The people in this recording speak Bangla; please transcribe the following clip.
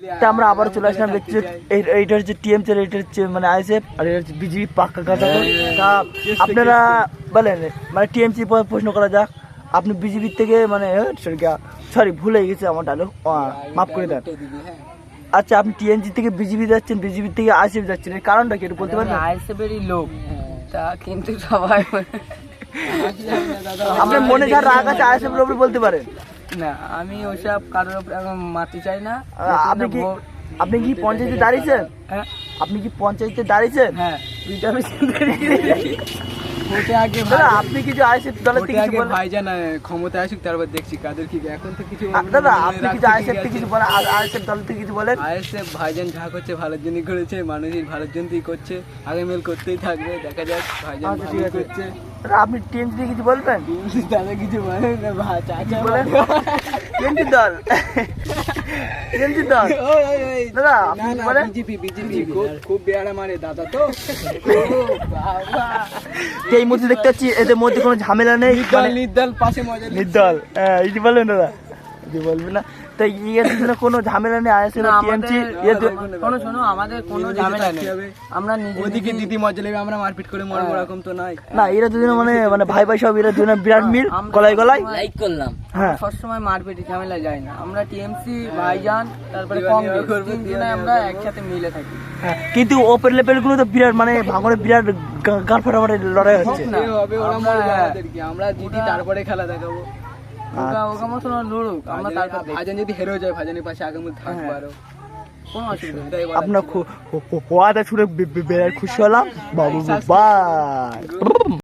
তা আমরা আবার চলে আসলাম দেখছি এইটা হচ্ছে টিএমসি এটা হচ্ছে মানে আইএসএফ আর এটা হচ্ছে বিজেপি পাক্কা কথা তা আপনারা বলেন মানে টিএমসি প্রশ্ন করা যাক। আপনি বিজেপির থেকে মানে সরি ভুলে গেছে আমার ডায়লগ মাফ করে দেন। আচ্ছা আপনি টিএমসি থেকে বিজেপি যাচ্ছেন বিজেপি থেকে আইএসএফ যাচ্ছেন এর কারণটা কি একটু বলতে পারবেন? আইএসএফেরই লোক তা কিন্তু সবাই আপনার মনে যার রাগ আছে আইএসএফ বলতে পারেন। না আমি ওইসব কারোর উপরে মারতে চাই না। আপনি কি আপনি কি পঞ্চায়েতে দাঁড়িয়েছেন? হ্যাঁ। আপনি কি পঞ্চায়েতে দাঁড়িয়েছেন? হ্যাঁ। আপনি কিছু আইএসএফ দলের থেকে কিছু বলেন? ভাইজান ক্ষমতা আসুক তারপর দেখছি। কাদের কি এখন তো কিছু দাদা আপনি কিছু আইএসএফ থেকে কিছু বলেন? আইএসএফ দল থেকে কিছু বলেন? আইএসএফ ভাইজান যা করছে ভালোর জন্যই করেছে মানুষের ভালোর জন্যই করছে আগামী করতেই থাকবে দেখা যাক ভাইজান আচ্ছা, ঠিক করছে। আপনি টিএমসি থেকে কিছু বলবেন? দাদা কিছু বলে না চাচা বলেন? টিএমসি দল? দাদা আপনি না, বিজেপি বিজেপি খুব খুব বেয়ারা মারে দাদা তো। এই মধ্যে দেখতে পাচ্ছি এদের মধ্যে কোনো ঝামেলা নেই? নির্দল মানে নির্দল পাশে মজা নির্দল। হ্যাঁ এই বলবেন দাদা। এই বলবেন না। তো ইয়ের জন্য কোনো ঝামেলা নেই না, টিএমসি আমাদের শোনো শোনো আমাদের কোনো ঝামেলা নেই। আমরা নিজে ওদিকে দিদি মজা লেগে আমরা মারপিট করে মরবো এরকম তো নয় না এরা দুজনে মানে মানে ভাই ভাই সব এরা দুজনে বিরাট মিল গলায় গলায়। লাইক করলাম। হ্যাঁ। সবসময় মারপিট ঝামেলা যায় না। আমরা টিএমসি ভাইজান তারপরে কংগ্রেস তিনজনে আমরা একসাথে মিলে থাকি। হ্যাঁ, কিন্তু ওপের লেভেলগুলো তো বিরাট মানে ভাঙনে বিরাট গা- গাঁট ফাটাফাটি লড়াই হচ্ছে। না, এ হবে ওরা আমরা- মরবে আমরা জিতি তারপরে খেলা দেখাবো। মতো লড়ুক আমরা তারপর। ভাজান যদি হেরেও যায় ভাজানের পাশে আগামী থাকব আরও আপনার বে- বে- বেড়ার খুশি হলাম বাবু বাই